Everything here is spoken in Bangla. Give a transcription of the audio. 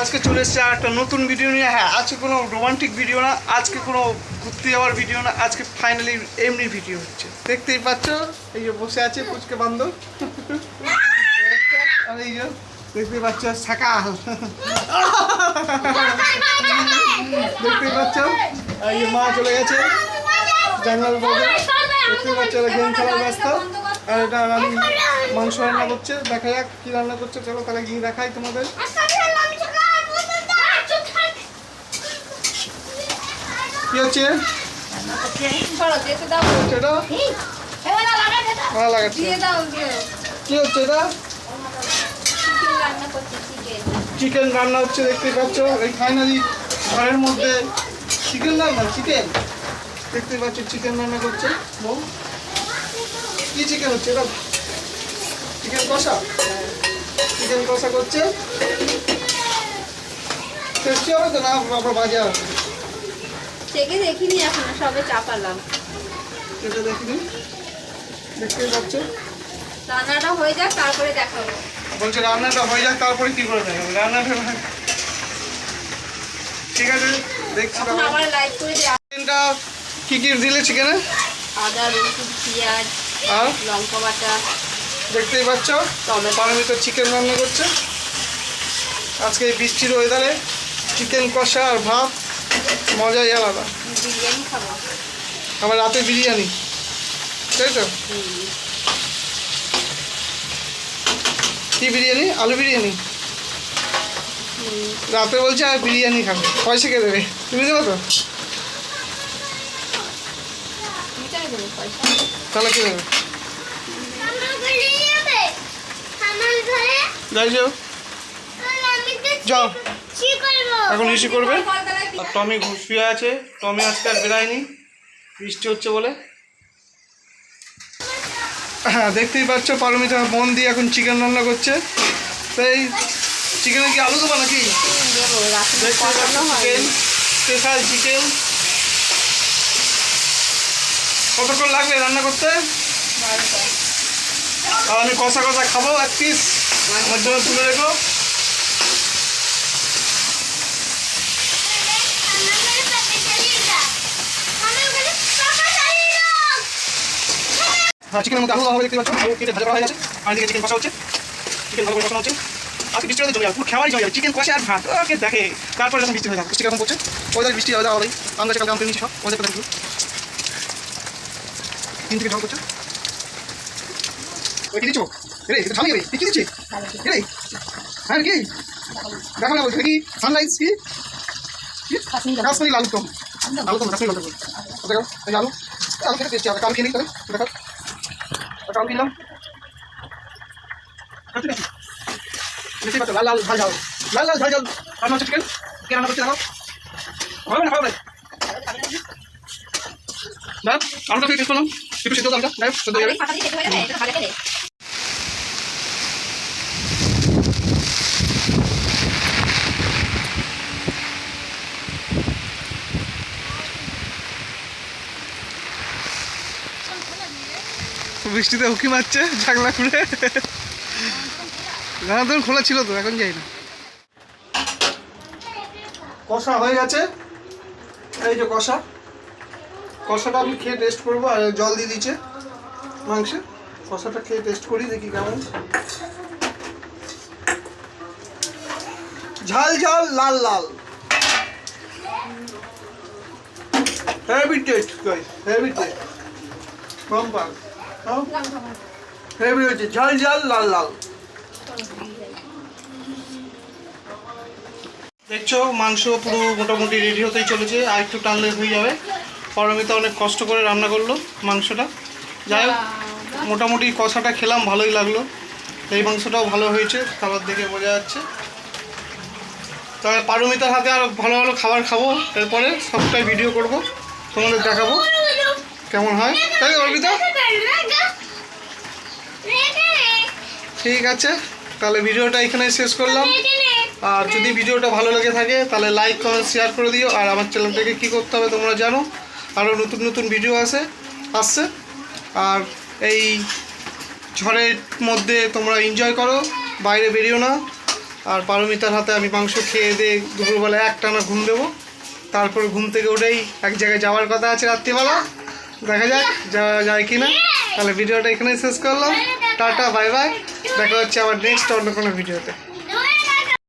আজকে চলে এসেছে আর একটা নতুন ভিডিও নিয়ে। হ্যাঁ আজকে কোনো রোমান্টিক ভিডিও না, আজকে কোনো ঘুরতে যাওয়ার ভিডিও না, আজকে ফাইনালি এমনি ভিডিও হচ্ছে। দেখতেই পাচ্ছ, এই যে বসে আছে পুচকে বান্ধব। আর এই যে দেখতেই পাচ্ছ সাকাল দেখতেই পাচ্ছ, এই যে মা চলে গেছে, জানলার বলতে দেখতেই পাচ্ছ গেম খেলার ব্যস্ত। আর এটা মাংস রান্না করছে। দেখা যাক কি রান্না করছে, চলো তাহলে গিয়ে দেখাই তোমাদের। কি হচ্ছে? হচ্ছে চিকেন রান্না হচ্ছে দেখতেই পাচ্ছ। এই ফাইনালি ঘরের মধ্যে চিকেন রান্না চিকেন দেখতেই পাচ্ছ চিকেন রান্না করছে। বউ? কি চিকেন হচ্ছে এটা? চিকেন কষা? চিকেন কষা করছে। টেস্টি হবে তো না? আবার বাজে থেকে দেখিনি এখনও সবে চাপালাম। এটা দেখিনি। দেখতেই পাচ্ছ? রান্নাটা হয়ে যাক তারপরে দেখাবো। বলছে রান্নাটা হয়ে যাক তারপরে কি করে দেখাবে? রান্নাটা ঠিক আছে দেখছি। আবার লাইক করে দিয়ে চিকেনটা কি কি দিলে চিকেনে? আদা রসুন পেঁয়াজ আর? লঙ্কা বাটা। দেখতেই পাচ্ছ পারমিত চিকেন রান্না করছে। আজকে এই বৃষ্টির ওয়েদারে চিকেন কষা আর ভাত মজাই আলাদা বিরিয়ানি খাব। আবার রাতে বিরিয়ানি। তাই তো? কি বিরিয়ানি? আলু বিরিয়ানি? রাতে বলছে আর বিরিয়ানি খাবে। পয়সা কে দেবে? তুমি দেবো তো? তাহলে কে দেবে? যাই যাও। যাও। এখন ইস্যু করবে? আর টমি ঘু- শুয়ে আছে। টমি আজকে আর বেরায়নি। বৃষ্টি হচ্ছে বলে। হ্যাঁ দেখতেই পাচ্ছ পারমিতা মন দিয়ে এখন চিকেন রান্না করছে। তাই চিকেনে কি আলু দেবো নাকি? চিকেন স্পেশাল চিকেন কতক্ষণ লাগবে রান্না করতে? আর আমি কষা কষা খাব এক পিস আমার জন্য তুলে রেখো। চিকেনের মধ্যে আলু দেওয়া হবে দেখতে পাচ্ছ? আলু কেটে ভাজা করা হয়ে গেছে। আর এদিকে চিকেন কষা হচ্ছে। চিকেন ভালো করে কষানো হচ্ছে। আজকে বৃষ্টি হতে জমে যাবে পুরো খাওয়াই জমে যাবে। চিকেন কষা আর ভাত ওকে দেখে। তারপরে যখন বৃষ্টি হয়ে যাবে বৃষ্টি কেমন পড়ছে? ওদের বৃষ্টি হয়ে যাওয়া আম গাছে কালকে আম নিচ্ছি সব ওদের কথা তিন থেকে জল করছে? ওই কি দিচ্ছ? রে ঝালিয়ে রে কি দিচ্ছে রে। হ্যাঁ কি? দেখো না বলছে কি সানরাইজ কি? কাশ্মীরি লালু টম আলু টম কাশ্মীরি লালু দেখো এই আলু। আলু টেস্টি হবে। কাল খেয়ে নিই তাহলে দেখো আলু দিলাম ঠিক আছে দেখতে পাচ্ছ লাল লাল ঝাল ঝাল লাল লাল ঝাল ঝাল রান্না হচ্ছে চিকেন কে রান্না করছে দেখো হবে না হবে না টেস্ট করলাম একটু সিদ্ধ দামটা হোক সিদ্ধ হয়ে যাবে ফাটা দিয়ে খেতে হয়ে যাবে এটা ভালো খেলে বৃষ্টিতে উকি মারছে জানলা খুলে জানলা তখন খোলা ছিল তো, এখন যাই না। কষা হয়ে গেছে। এই যে কষা। কষাটা আমি খেয়ে টেস্ট করব, আর জল দিয়ে দিচ্ছে মাংসে। কষাটা খেয়ে টেস্ট করি, দেখি কেমন। ঝাল ঝাল, লাল লাল। Heavy taste heavy taste bumper heavy হয়েছে ঝাল লাল লাল। দেখছ, মাংস পুরো মোটামুটি রেডি হতেই চলেছে, আর একটু টানলে হয়ে যাবে। পরমিতা অনেক কষ্ট করে রান্না করল মাংসটা। যাই হোক, মোটামুটি কষাটা খেলাম, ভালোই লাগল। এই মাংসটাও ভালো হয়েছে, খাবার দেখে বোঝা যাচ্ছে। তবে পারমিতার হাতে আর ভালো ভালো খাবার খাব, এরপরে সবটাই ভিডিও করব, তোমাদের দেখাবো। কেমন হয়? তাই অর্পিতা? ঠিক আছে, তাহলে ভিডিওটা এখানে শেষ করলাম। আর যদি ভিডিওটা ভালো লেগে থাকে, তাহলে লাইক কমেন্ট শেয়ার করে দিও। আর আমার চ্যানেলটাকে কী করতে হবে তোমরা জানো, আরও নতুন নতুন ভিডিও আসে, আসছে। আর এই ঝড়ের মধ্যে তোমরা এনজয় করো, বাইরে বেরিও না। আর পারমিতার হাতে আমি মাংস খেয়ে দিয়ে দুপুরবেলা একটানা ঘুম দেবো। তারপর ঘুম থেকে উঠেই এক জায়গায় যাওয়ার কথা আছে রাত্রিবেলা। দেখা যাক, যাওয়া যায় কি না তাহলে ভিডিওটা এখানেই শেষ করলাম। টাটা বাই বাই দেখা হচ্ছে আমার নেক্সট অন্য কোনো ভিডিওতে